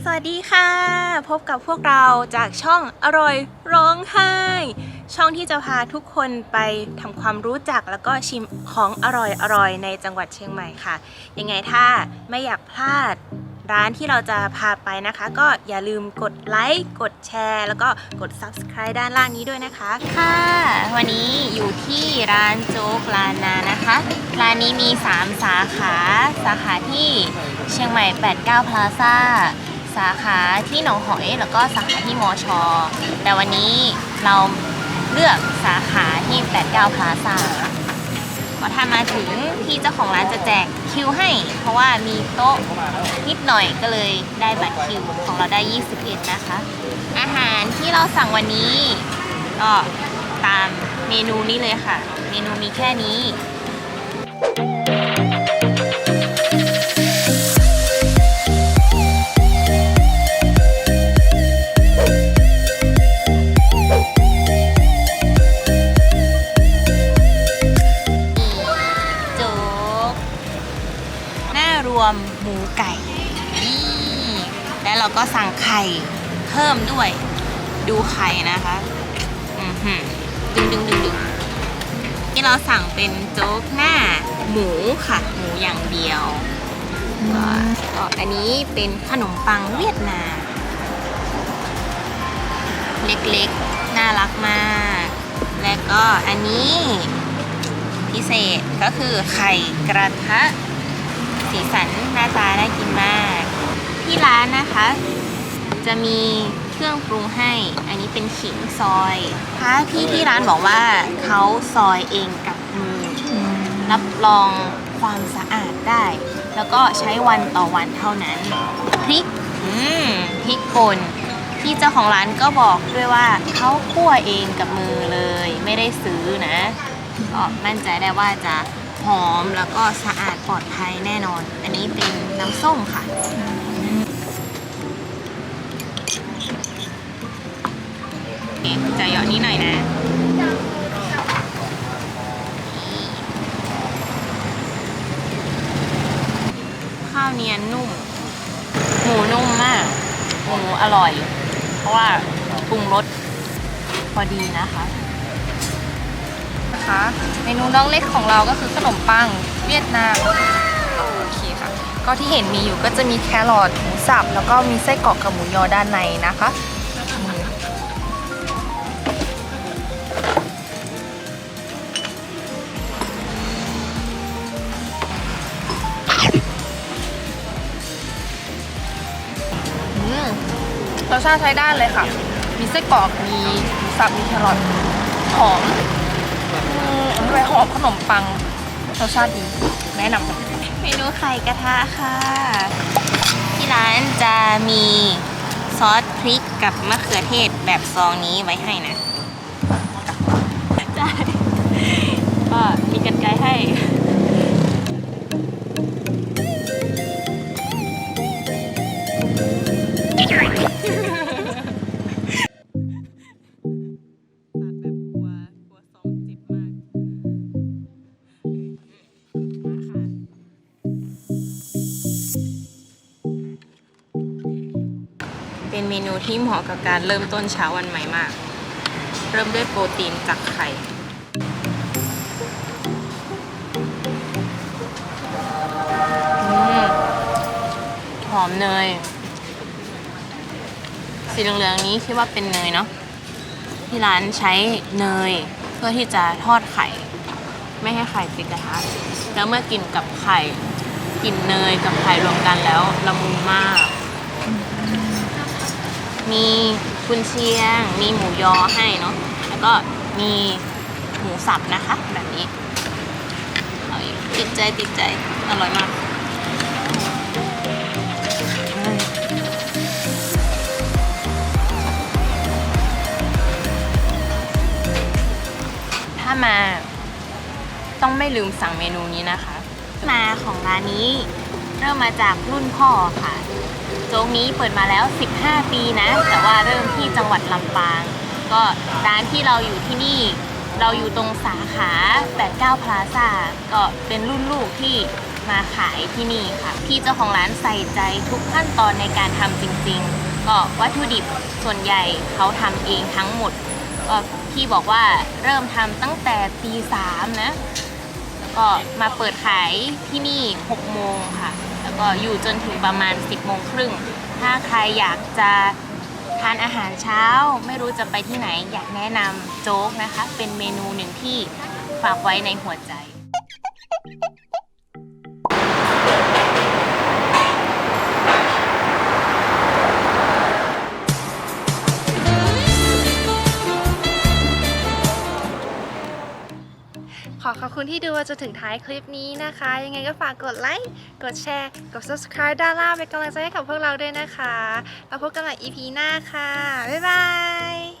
สวัสดีค่ะ พบกับพวกเราจากช่องอร่อยร้องไห้ ช่องที่จะพาทุกคนไปทำความรู้จักแล้วก็ชิมของอร่อยอร่อยในจังหวัดเชียงใหม่ค่ะ ยังไงถ้าไม่อยากพลาดร้านที่เราจะพาไปนะคะ ก็อย่าลืมกดไลค์กดแชร์ แล้วก็กด Subscribe ด้านล่างนี้ด้วยนะคะค่ะ วันนี้อยู่ที่ร้านโจ๊กลานนานะคะ ร้านนี้มี 3 สาขา สาขาที่เชียงใหม่ 89 Plaza สาขาที่หนองหอยแล้วก็สาขาที่มอชอแต่วันนี้เราเลือกสาขาที่ 89 Plaza พอถ้ามาถึงที่เจ้าของร้านจะแจกคิวให้ เพราะว่ามีโต๊ะนิดหน่อยก็เลยได้บัตรคิวของเราได้ 21 นะคะ อาหารที่เราสั่งวันนี้ก็ตามเมนูนี้เลยค่ะ เมนูมีแค่นี้ มหมูไก่นี่แล้วเราก็สั่งไข่เพิ่มด้วย ดูไข่นะคะดึงดึงดึงดึงนี่เราสั่งเป็นโจ๊กหน้าหมูค่ะ หมูอย่างเดียวก็อันนี้เป็นขนมปังเวียดนามเล็กๆ น่ารักมาก และก็อันนี้พิเศษก็คือไข่กระทะ สีสันหน้าตาน่ากินมาก ที่ร้านนะคะ จะมีเครื่องปรุงให้ อันนี้เป็นขิงซอยพระพี่ที่ร้านบอกว่าเขาซอยเองกับมือรับรองความสะอาดได้ แล้วก็ใช้วันต่อวันเท่านั้น พริกอืมพริกป่นที่เจ้าของร้านก็บอกด้วยว่าเขาคั่วเองกับมือเลย ไม่ได้ซื้อนะก็มั่นใจได้ว่าจะ หอมแล้วก็สะอาดปลอดภัยแน่นอน อันนี้เป็นน้ำส้มค่ะ จะเหยาะนี้หน่อยนะข้าวเนียนนุ่ม หมูนุ่มมาก หมูอร่อย เพราะว่าปรุงรสพอดีนะคะ นะคะ เมนูน้องเล็กของเราก็คือขนมปังเวียดนามโอเคค่ะ ก็ที่เห็นมีอยู่ก็จะมีแครอทหมูสับแล้วก็มีไส้กรอกกับหมูยอด้านในนะคะอืมรสชาติใช้ได้เลยค่ะ มีไส้กรอก มีหมูสับ มีแครอท หอม อืมอะไรหอมขนมปังรสชาติดี แนะนำค่ะเมนูไข่กระทะค่ะ ที่ร้านจะมีซอสพริกกับมะเขือเทศแบบซองนี้ไว้ให้นะได้ก็มีกันไกรให้ เป็นเมนูที่เหมาะกับการเริ่มต้นเช้าวันใหม่มาก เริ่มด้วยโปรตีนจากไข่หอมเนย สีเหลืองๆนี้คิดว่าเป็นเนยเนาะที่ร้านใช้เนยเพื่อที่จะทอดไข่ ไม่ให้ไข่ติดกระทะแล้วเมื่อกินกับไข่ กินเนยกับไข่รวมกันแล้วละมุนมาก มีกุนเชียง มีหมูยอให้เนาะแล้วก็มีหมูสับนะคะ แบบนี้ติดใจติดใจอร่อยมากถ้ามาต้องไม่ลืมสั่งเมนูนี้นะคะ มาของร้านนี้ เริ่มมาจากรุ่นพ่อค่ะ โจ๊กนี้เปิดมาแล้ว 15 ปีนะ แต่ว่าเริ่มที่จังหวัดลำปาง ก็ร้านที่เราอยู่ที่นี่ เราอยู่ตรงสาขา 89 Plaza ก็เป็นรุ่นลูกที่มาขายที่นี่ค่ะ พี่เจ้าของร้านใส่ใจทุกขั้นตอนในการทำจริง ๆ ก็วัตถุดิบส่วนใหญ่เขาทำเองทั้งหมด ก็พี่บอกว่าเริ่มทำตั้งแต่ตีสามนะ แล้วก็มาเปิดขายที่นี่ 6 โมงค่ะ ก็อยู่จนถึงประมาณ 10โมงครึ่ง ถ้าใครอยากจะทานอาหารเช้า ไม่รู้จะไปที่ไหน อยากแนะนำโจ๊กนะคะ เป็นเมนูหนึ่งที่ฝากไว้ในหัวใจ คุณที่ดูมาจนถึงท้ายคลิปนี้นะคะ ยังไงก็ฝากกดไลค์ กดแชร์ กด subscribe ด้านล่างเป็นกำลังใจให้กับพวกเราด้วยนะคะ แล้วพบกันใหม่ EP หน้าค่ะ บ๊ายบาย